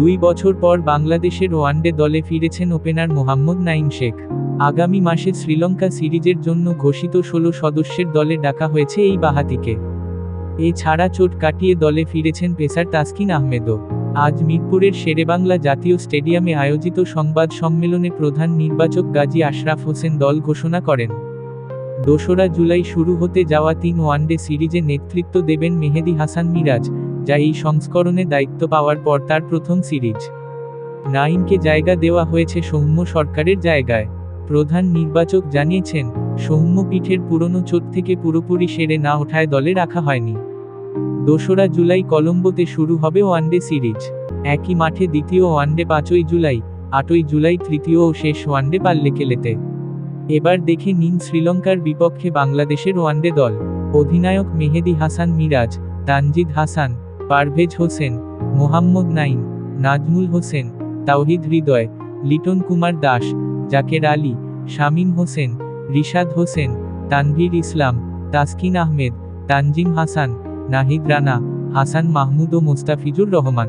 দুই বছর পর বাংলাদেশের ওয়ানডে দলে ফিরেছেন ওপেনার মোহাম্মদ নাইম শেখ। আগামী মাসে শ্রীলঙ্কা সিরিজের জন্য ঘোষিত ষোলো সদস্যের দলে ডাকা হয়েছে এই বাহাতিকে। এছাড়া চোট কাটিয়ে দলে ফিরেছেন পেসার তাসকিন আহমেদও। আজ মিরপুরের শেরেবাংলা জাতীয় স্টেডিয়ামে আয়োজিত সংবাদ সম্মেলনে প্রধান নির্বাচক গাজী আশরাফ হোসেন দল ঘোষণা করেন। দোসরা জুলাই শুরু হতে যাওয়া তিন ওয়ানডে সিরিজে নেতৃত্ব দেবেন মেহেদি হাসান মিরাজ। যা এই সংস্করণে দায়িত্ব পাওয়ার পর তার প্রথম সিরিজ। নাইনকে জায়গা দেওয়া হয়েছে সৌম্য সরকারের জায়গায়। প্রধান নির্বাচক জানিয়েছেন, সৌম্য পিঠের পুরনো চোট থেকে পুরোপুরি সেরে না ওঠায় দলে রাখা হয়নি। দোসরা জুলাই কলম্বোতে শুরু হবে ওয়ানডে সিরিজ। একই মাঠে দ্বিতীয় ওয়ানডে পাঁচই জুলাই, আটই জুলাই তৃতীয় ও শেষ ওয়ানডে পাল্লেকেলেতে এবার দেখে নিন শ্রীলঙ্কার বিপক্ষে বাংলাদেশের ওয়ানডে দল। অধিনায়ক মেহেদি হাসান মিরাজ, তানজিদ হাসান পারভেজ হোসেন, মোহাম্মদ নাইম নাজমুল হোসেন, তাওহিদ হৃদয়, লিটন কুমার দাস, জাকের আলী, শামীম হোসেন, রিশাদ হোসেন, তানভীর ইসলাম, তাসকিন আহমেদ, তানজিম হাসান, নাহিদ রানা, হাসান মাহমুদ ও মোস্তাফিজুর রহমান।